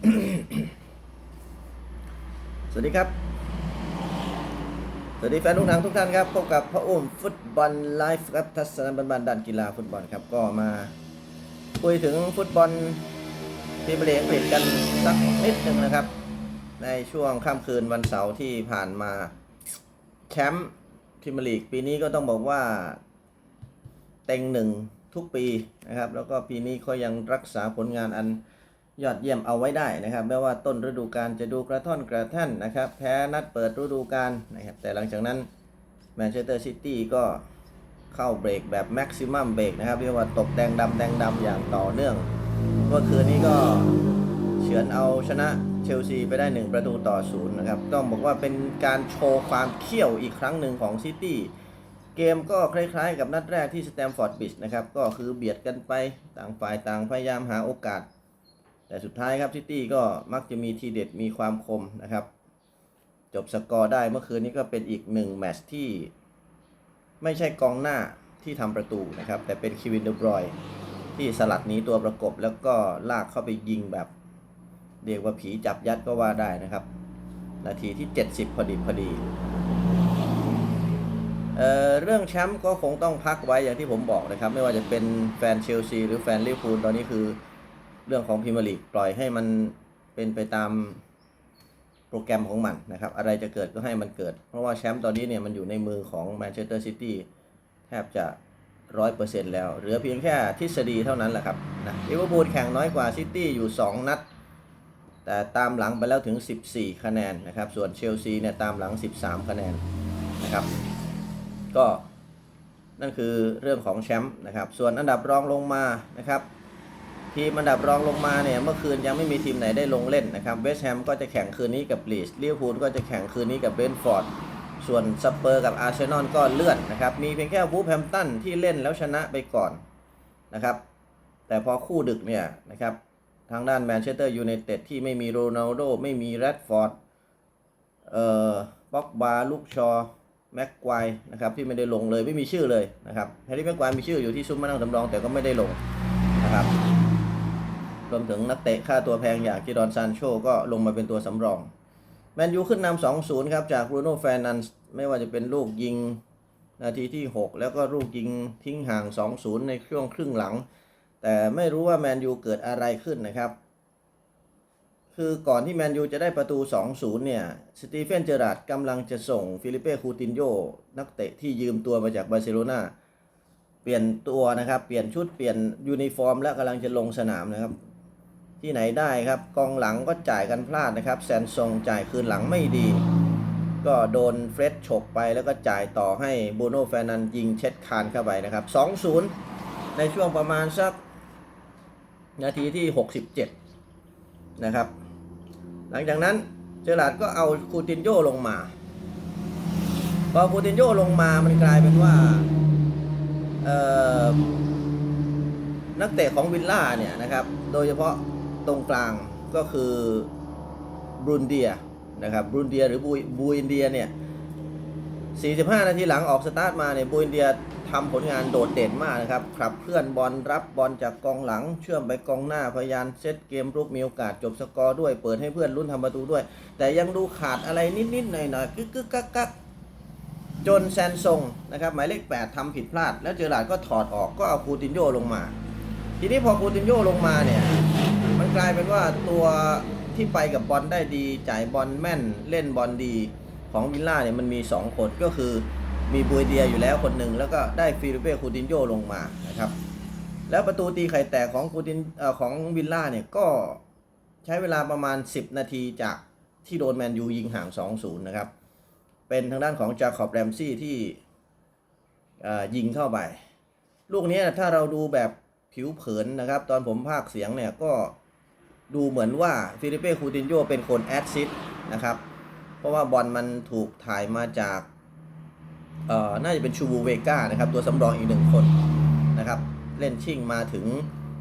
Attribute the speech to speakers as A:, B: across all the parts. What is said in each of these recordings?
A: สวัสดีครับ สวัสดีแฟนลูกหนังทุกท่านครับ พบกับพ่ออุ้มฟุตบอลไลฟ์ครับ ทัศนบันบันดันกีฬาฟุตบอลครับ ก็มาคุยถึงฟุตบอลพรีเมียร์ลีกอังกฤษกันสักนิดหนึ่งนะครับ ในช่วงค่ำคืนวันเสาร์ที่ผ่านมาแชมป์พรีเมียร์ลีกปีนี้ก็ต้องบอกว่าเต็งหนึ่งทุกปีนะครับ แล้วก็ปีนี้ก็ยังรักษาผลงานอัน ยอดเยี่ยมเอาไว้ได้นะครับแม้ว่าต้นฤดูกาลจะดูกระท่อนกระแท่นนะครับ แพ้นัดเปิดฤดูกาลนะครับแต่หลังจากนั้นแมนเชสเตอร์ซิตี้ก็เข้าเบรกแบบแม็กซิมัมเบรกนะครับเรียกว่าตบแดงดำแดงดำอย่างต่อเนื่องเมื่อคืนนี้ก็เฉือนเอาชนะเชลซีไปได้ 1 ประตูต่อศูนย์นะครับต้องบอกว่าเป็นการโชว์ความเขี้ยวอีกครั้งหนึ่งของซิตี้เกมก็คล้ายๆ กับนัดแรกที่สแตมฟอร์ดบริดจ์นะครับก็คือเบียดกันไปต่างฝ่ายต่างพยายามหาโอกาส แต่สุดท้ายครับซิตี้ก็มักจะมีทีเด็ดมีความคมนะครับ จบสกอร์ได้เมื่อคืนนี้ก็เป็นอีกหนึ่งแมตช์ที่ ไม่ใช่กองหน้าที่ทำประตูนะครับ แต่เป็นคิวินเดบรอยที่สลัดนี้ตัวประกบแล้วก็ลากเข้าไปยิงแบบเรียกว่าผีจับยัดก็ว่าได้นะครับ นาทีที่ 70 พอดีพอดีเอ่อเรื่องแชมป์ก็คงต้องพักไว้อย่างที่ผมบอกนะครับ ไม่ว่าจะเป็นแฟนเชลซีหรือแฟนลิเวอร์พูลตอนนี้คือ เรื่องของพรีเมียร์ลีกปล่อยให้มันเป็นไปตามโปรแกรมของมันนะครับ อะไรจะเกิดก็ให้มันเกิด เพราะว่าแชมป์ตอนนี้เนี่ยมันอยู่ในมือของแมนเชสเตอร์ซิตี้แทบจะร้อยเปอร์เซ็นต์แล้ว เหลือเพียงแค่ทฤษฎีเท่านั้นแหละครับนะลิเวอร์พูลแข่งน้อยกว่าซิตี้อยู่ 2 นัด แต่ตามหลังไปแล้วถึง 14 คะแนนนะครับ ส่วนเชลซีเนี่ยตามหลัง 13 คะแนนนะครับ ก็นั่นคือเรื่องของแชมป์นะครับ ส่วนอันดับรองลงมานะครับ ทีมอันดับรองลงมาเนี่ยเมื่อคืนยังไม่มีทีมไหนได้ลงเล่นนะครับเวสต์แฮมก็จะแข่งคืนนี้กับลีสลิเวอร์พูลก็จะแข่งคืนนี้กับเบนฟอร์ดส่วนสเปอร์กับอาร์เซนอลก็เลื่อนนะครับมีเพียงแค่วูฟแฮมป์ตันที่เล่นแล้วชนะไปก่อนนะครับแต่พอคู่ดึกเนี่ยนะครับทางด้านแมนเชสเตอร์ยูไนเต็ดที่ไม่มีโรนัลโดไม่มีแรดฟอร์ดเอ่อบ็อกบาลูกชอแม็กควายนะครับที่ไม่ได้ลงเลยไม่มีชื่อเลยนะครับแฮร์รี่แม็กควายมีชื่ออยู่ที่ซุ้มมานั่งสำรองแต่ก็ไม่ได้ลงนะครับ รวมถึงนักเตะค่าตัวแพงอย่างกิดอนซานโชก็ลงมาเป็นตัวสำรอง แมนยูขึ้นนำ2-0 ครับ จากบรูโน่แฟนันส์ไม่ว่าจะเป็นลูกยิงนาทีที่ 6 แล้วก็ลูกยิงทิ้งห่าง 2-0 ในช่วงครึ่งหลัง แต่ไม่รู้ว่าแมนยูเกิดอะไรขึ้นนะครับ คือก่อนที่แมนยูจะได้ประตู 2-0 เนี่ย สตีเฟนเจอราร์ดกำลังจะส่งฟิลิเป้คูตินโยนักเตะที่ยืมตัวมาจากบาร์เซโลนาเปลี่ยนตัวนะครับ เปลี่ยนชุด เปลี่ยนยูนิฟอร์ม และกำลังจะลงสนามนะครับ ที่ไหนได้ครับ กองหลังก็จ่ายกันพลาดนะครับ แซนซงจ่ายคืนหลังไม่ดี ก็โดนเฟร็ดฉกไปแล้วก็จ่ายต่อให้บูโน่แฟนันยิงเช็ดคานเข้าไปนะครับ 2-0 ในช่วงประมาณสักนาทีที่ 67 นะครับ หลังจากนั้นเจอราร์ดก็เอาคูตินโยลงมา พอคูตินโยลงมามันกลายเป็นว่านักเตะของวิลล่าเนี่ยนะครับ โดยเฉพาะ ตรงกลางก็คือบรูนเดียนะครับบรูนเดียหรือบูอินเดียเนี่ย 45 นาทีหลังออกสตาร์ทมาเนี่ยบูอินเดียทำผลงานโดดเด่นมากนะครับขับเคลื่อนบอลรับบอลจากกองหลัง เชื่อมไปกองหน้าพยายามเซตเกมรุกมีโอกาสจบสกอร์ด้วย เปิดให้เพื่อนลุ้นทำประตูด้วย แต่ยังดูขาดอะไรนิดๆหน่อยๆกึกกึกกักกักจนแซนซงนะครับหมายเลข 8ทำผิดพลาด แล้วเจอหลาดก็ถอดออกก็เอาคูตินโยลงมา ทีนี้พอคูตินโยลงมาเนี่ย กลายเป็นว่าตัวที่ไปกับบอลได้ดี จ่ายบอลแม่นเล่นบอลดีของวิลล่าเนี่ยมันมี 2 คนก็คือมีบูยเดียอยู่แล้วคนหนึ่งแล้วก็ได้ฟิลิเป้คูตินโยลงมานะครับแล้วประตูตีไข่แตกของคูตินอของวิลล่าเนี่ยก็ใช้เวลาประมาณ 10 นาทีจากที่โดนแมนยูยิงห่าง 2-0 นะครับ เป็นทางด้านของจาคอบแรมซี่ที่ยิงเข้าไป ลูกนี้ถ้าเราดูแบบผิวเผินนะครับ ตอนผมพากย์เสียงเนี่ยก็ ดูเหมือนว่าฟิลิเป้คูตินโยเป็นคนแอดซิสนะครับ เพราะว่าบอลมันถูกถ่ายมาจากเอ่อน่าจะเป็นชูบูเวกานะครับ ตัวสำรองอีกหนึ่งคนนะครับ เล่นชิ่งมาถึง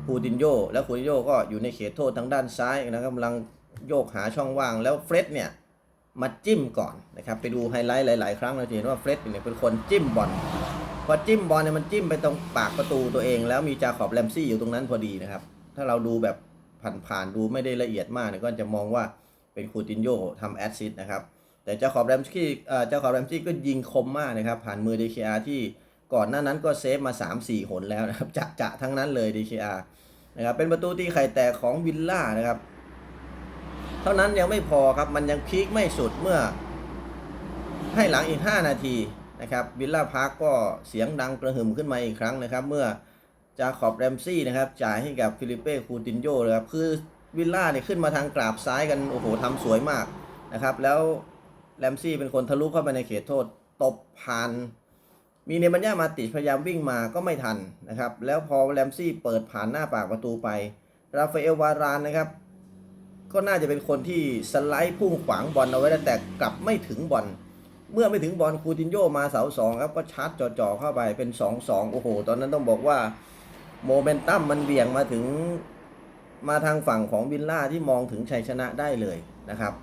A: คูตินโยแล้วคูตินโยก็อยู่ในเขตโทษทางด้านซ้ายนะครับกำลังโยกหาช่องว่างแล้วเฟร็ดเนี่ยมาจิ้มก่อนนะครับ ไปดูไฮไลท์หลาย ๆ ครั้งเราจะเห็นว่าเฟร็ดเนี่ยเป็นคนจิ้มบอลพอจิ้มบอลเนี่ยมันจิ้มไปตรงปากประตูตัวเอง แล้วมีจาขอบแรมซี่อยู่ตรงนั้นพอดีนะครับ ถ้าเราดูแบบ ผ่านๆดูไม่ได้ละเอียดมากเนี่ยก็จะมองว่าเป็นคูตินโยทำแอสซิสต์นะครับ แต่เจ้าของแรมซี่เจ้าของแรมซี่ก็ยิงคมมากนะครับ ผ่านมือ DKR ที่ก่อนหน้านั้นก็เซฟมา 3-4 หนแล้วนะครับจะจะทั้งนั้นเลย DKR นะครับเป็นประตูตีไข่แตกของวิลล่านะครับ เท่านั้นยังไม่พอครับมันยังพีคไม่สุดเมื่อ ให้หลังอีก 5 นาทีนะครับวิลล่าพาร์กก็เสียงดังกระหึ่มขึ้นมาอีกครั้งนะครับ เมื่อ จาขอบแรมซี่นะครับจ่ายให้กับฟิลิเป้คูตินโยเลยครับคือวิลล่าเนี่ยขึ้นมาทางกราบซ้ายกันโอ้โหทำสวยมากนะครับ แล้วแรมซี่เป็นคนทะลุเข้าไปในเขตโทษตบผ่าน มีเนบัญญามาติพยายามวิ่งมาก็ไม่ทันนะครับ แล้วพอแรมซี่เปิดผ่านหน้าปากประตูไปราฟาเอลวารานนะครับ ก็น่าจะเป็นคนที่สไลด์พุ่งขวางบอลเอาไว้แต่กลับไม่ถึงบอลเมื่อไม่ถึงบอลคูตินโยมาเสาสองครับก็ชาร์จจ่อๆเข้าไปเป็น2อสองโอ้โห ตอนนั้นต้องบอกว่า โมเมนตัมมันเบี่ยงมาถึงมาทางฝั่งของวิลล่าที่มองถึงชัยชนะได้เลยนะครับ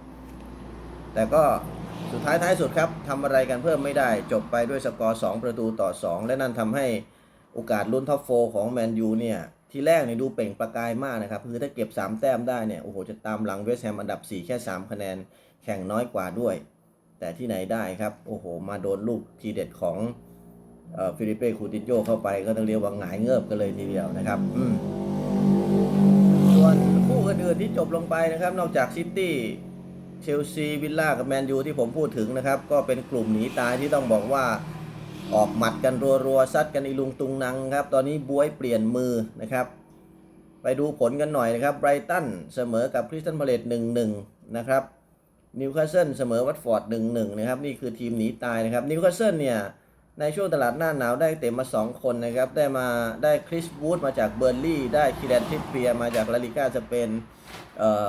A: แต่ก็สุดท้ายท้ายสุดครับทำอะไรกันเพิ่มไม่ได้ จบไปด้วยสกอร์ 2 ประตูต่อ 2 และนั่นทำให้โอกาสลุ้นท็อปโฟของแมนยูเนี่ยทีแรกเนี่ยดูเปล่งประกายมากนะครับ คือถ้าเก็บ 3 แต้มได้เนี่ยโอ้โหจะตามหลังเวสต์แฮมอันดับ 4 แค่ 3 คะแนนแข่งน้อยกว่าด้วย แต่ที่ไหนได้ครับ โอ้โห มาโดนลูกทีเด็ดของ ฟิลิเป้คูติโยเข้าไปก็ต้องเรียกว่าหงายเงือบกันเลยทีเดียวนะครับส่วนคู่อื่นๆที่จบลงไปนะครับ นอกจากซิตี้เชลซีวิลล่ากับแมนยูที่ผมพูดถึงนะครับ ก็เป็นกลุ่มหนีตายที่ต้องบอกว่าออกหมัดกันรัวๆซัดกันอีลุงตุงนังครับ ตอนนี้บวยเปลี่ยนมือนะครับ ไปดูผลกันหน่อยนะครับไบรตันเสมอกับคริสตันพาเลต1-1นะครับนิวคาสเซิลเสมอวัตฟอร์ด1-1นะครับ นี่คือทีมหนีตายนะครับนิวคาสเซิลเนี่ย ในช่วงตลาดหน้าหนาวได้เต็มมา 2 คนนะครับ ได้มาได้คริสบูธมาจากเบอร์ลี่ ได้คิแดนทิปเปียมาจากลาลิก้าสเป็นเอ่อ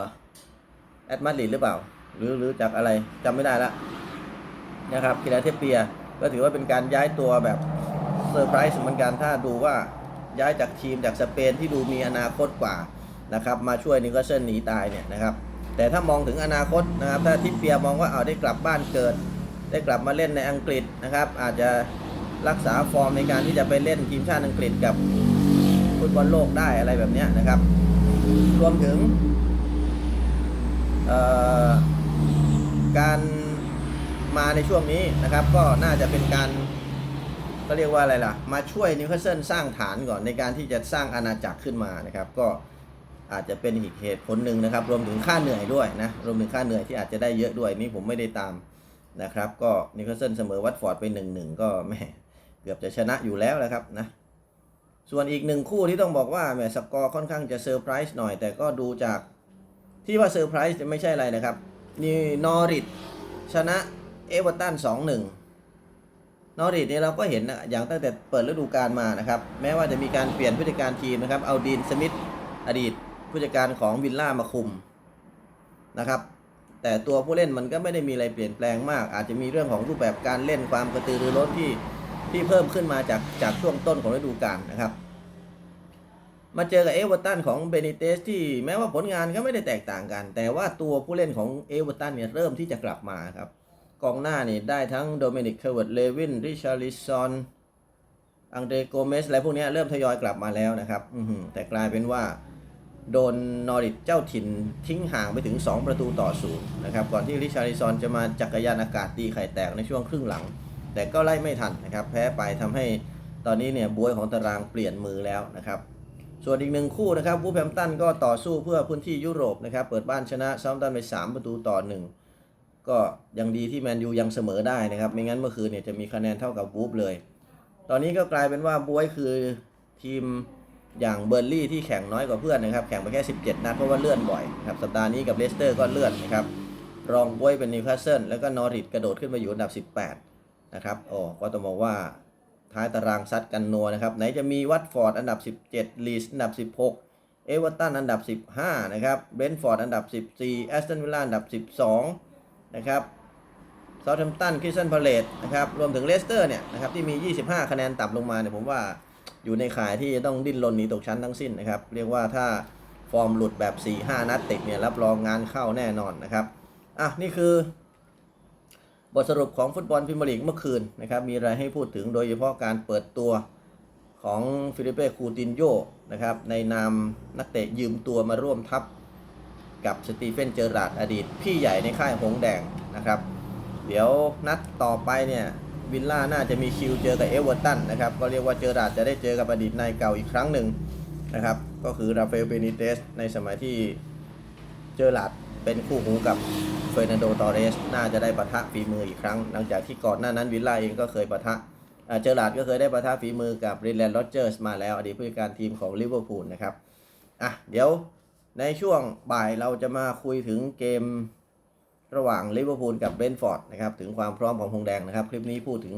A: แอดมาดริดหรือเปล่า หรือหรือจากอะไรจำไม่ได้ละนะครับคิแดนทิปเปียก็ถือว่าเป็นการย้ายตัวแบบเซอร์ไพรส์เหมือนกันถ้าดูว่าย้ายจากทีมจากสเปนที่ดูมีอนาคตกว่านะครับมาช่วยนิวคาสเซิลหนีตายเนี่ยนะครับแต่ถ้ามองถึงอนาคตนะครับถ้าทิปเปียมองว่าเอาได้กลับบ้านเกิด ได้กลับมาเล่นในอังกฤษนะครับ อาจจะรักษาฟอร์มในการที่จะไปเล่นทีมชาติอังกฤษกับฟุตบอลโลกได้อะไรแบบนี้นะครับ รวมถึงการมาในช่วงนี้นะครับ ก็น่าจะเป็นการก็เรียกว่าอะไรล่ะ มาช่วยนิวคาสเซิลสร้างฐานก่อนในการที่จะสร้างอาณาจักรขึ้นมานะครับ ก็อาจจะเป็นอีกเหตุผลหนึ่งนะครับ รวมถึงค่าเหนื่อยด้วยนะรวมถึงค่าเหนื่อยที่อาจจะได้เยอะด้วยนี่ผมไม่ได้ตาม นะครับ ก็นิวคาสเซิลเสมอวัตฟอร์ดไป1นหนึ่งก็แม่เกือบจะชนะอยู่แล้วนะครับนะส่วนอีกหนึ่งคู่ที่ต้องบอกว่าแหมสกอร์ค่อนข้างจะเซอร์ไพรส์หน่อย แต่ก็ดูจากที่ว่าเซอร์ไพรส์ไม่ใช่อะไรนะครับ นี่นอริทชนะเอเวอร์ตันสองหนึ่งนอริทเนี่ยเราก็เห็นนะอย่างตั้งแต่เปิดฤดูกาลมานะครับ แม้ว่าจะมีการเปลี่ยนผู้จัดการทีมนะครับ เอาดีนสมิธอดีตผู้จัดการของวิลล่ามาคุมนะครับ แต่ตัวผู้เล่นมันก็ไม่ได้มีอะไรเปลี่ยนแปลงมาก อาจจะมีเรื่องของรูปแบบการเล่นความกระตือรือร้นที่ที่เพิ่มขึ้นมาจากจากช่วงต้นของฤดูกาลนะครับ มาเจอกับเอเวอร์ตันของเบนิเตสที่แม้ว่าผลงานก็ไม่ได้แตกต่างกัน แต่ว่าตัวผู้เล่นของเอเวอร์ตันเนี่ยเริ่มที่จะกลับมาครับกองหน้านี่ได้ทั้งโดเมนิกเคเวิร์ดเลวินริชาร์ลิซอนอังเดรโกเมสอะไรพวกนี้เริ่มทยอยกลับมาแล้วนะครับแต่กลายเป็นว่า โดนนอริทเจ้าถิ่นทิ้งห่างไปถึง 2 ประตูต่อศูนย์นะครับก่อนที่ริชาริซอนจะมาจักรยานอากาศตีไข่แตกในช่วงครึ่งหลัง แต่ก็ไล่ไม่ทันนะครับแพ้ไปทำให้ตอนนี้เนี่ยบวยของตารางเปลี่ยนมือแล้วนะครับส่วนอีกหนึ่งคู่นะครับวูแฮมป์ตันก็ต่อสู้เพื่อพื้นที่ยุโรปนะครับเปิดบ้านชนะซา u ์ตันไป 3 ประตูต่อ 1 ก็ยังดีที่แมนยูยังเสมอได้นะครับไม่งั้นเมื่อคืนเนี่ยจะมีคะแนนเท่ากับวูฟเลย ตอนนี้ก็กลายเป็นว่าบวยคือทีม อย่างเบอร์ลี่ที่แข่งน้อยกว่าเพื่อนนะครับ แข่งไปแค่ 17 นัดเพราะว่าเลื่อนบ่อยครับสัปดาห์นี้กับเลสเตอร์ก็เลื่อนนะครับ รองบวยเป็นนิวคาสเซิลแล้วก็นอริทกระโดดขึ้นมาอยู่อันดับ 18 นะครับโอ้ก็ต้องบอกว่าท้ายตารางซัดกันนัวนะครับ ไหนจะมีวัตฟอร์ดอันดับ 17 ลีสอันดับ 16 เอเวอร์ตันอันดับ 15 นะครับเบนฟอร์ดอันดับ 14 แอสตันวิลล่าอันดับ 12 นะครับเซาท์แฮมป์ตันคริสตันพาเลตนะครับ รวมถึงเลสเตอร์เนี่ยนะครับที่มี 25 คะแนนต่ำลงมาเนี่ยผมว่า อยู่ในข่ายที่จะต้องดิ้นรนหนีตกชั้นทั้งสิ้นนะครับ เรียกว่าถ้าฟอร์มหลุดแบบ 4-5 นัดติดเนี่ยรับรองงานเข้าแน่นอนนะครับอะนี่คือบทสรุปของฟุตบอลพรีเมียร์ลีกเมื่อคืนนะครับ มีอะไรให้พูดถึงโดยเฉพาะการเปิดตัวของฟิลิเป้คูตินโยนะครับ ในนามนักเตะยืมตัวมาร่วมทัพกับสตีเฟนเจอราร์ดอดีต พี่ใหญ่ในค่ายหงแดงนะครับ เดี๋ยวนัดต่อไปเนี่ย วิลล่าน่าจะมีคิวเจอกับเอเวอร์ตันนะครับ ก็เรียกว่าเจอราดจะได้เจอกับอดีตนายเก่าอีกครั้งหนึ่งนะครับ ก็คือราฟาเอลเบนิเตสในสมัยที่เจอราดเป็นคู่หูกับเฟร์นันโดตอเรส น่าจะได้ปะทะฝีมืออีกครั้ง หลังจากที่ก่อนหน้านั้นวิลล่าเองก็เคยปะทะเจอราดก็เคยได้ปะทะฝีมือกับเรนแลนด์โรเจอร์สมาแล้ว อดีตผู้จัดการทีมของลิเวอร์พูลนะครับอะเดี๋ยวในช่วงบ่ายเราจะมาคุยถึงเกม ระหว่างลิเวอร์พูลกับเบนฟอร์ดนะครับถึงความพร้อมของพงแดงนะครับ คลิปนี้พูดถึง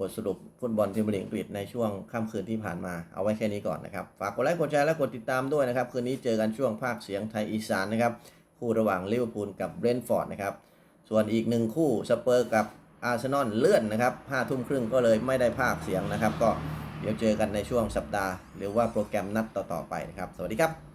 A: บทสรุปฟุตบอลพรีเมียร์ลีกอังกฤษในช่วงค่ำคืนที่ผ่านมาเอาไว้แค่นี้ก่อนนะครับ ฝากกดไลค์กดแชร์และกดติดตามด้วยนะครับ คืนนี้เจอกันช่วงภาคเสียงไทยอีสานนะครับคู่ระหว่างลิเวอร์พูลกับเบรนฟอร์ดนะครับส่วนอีกหนึ่งคู่สเปอร์กับอาร์เซนอลเลื่อนนะครับห้าทุ่มครึ่งก็เลยไม่ได้ภาคเสียงนะครับ ก็เดี๋ยวเจอกันในช่วงสัปดาห์ หรือว่าโปรแกรมนัดต่อๆไปนะครับ สวัสดีครับ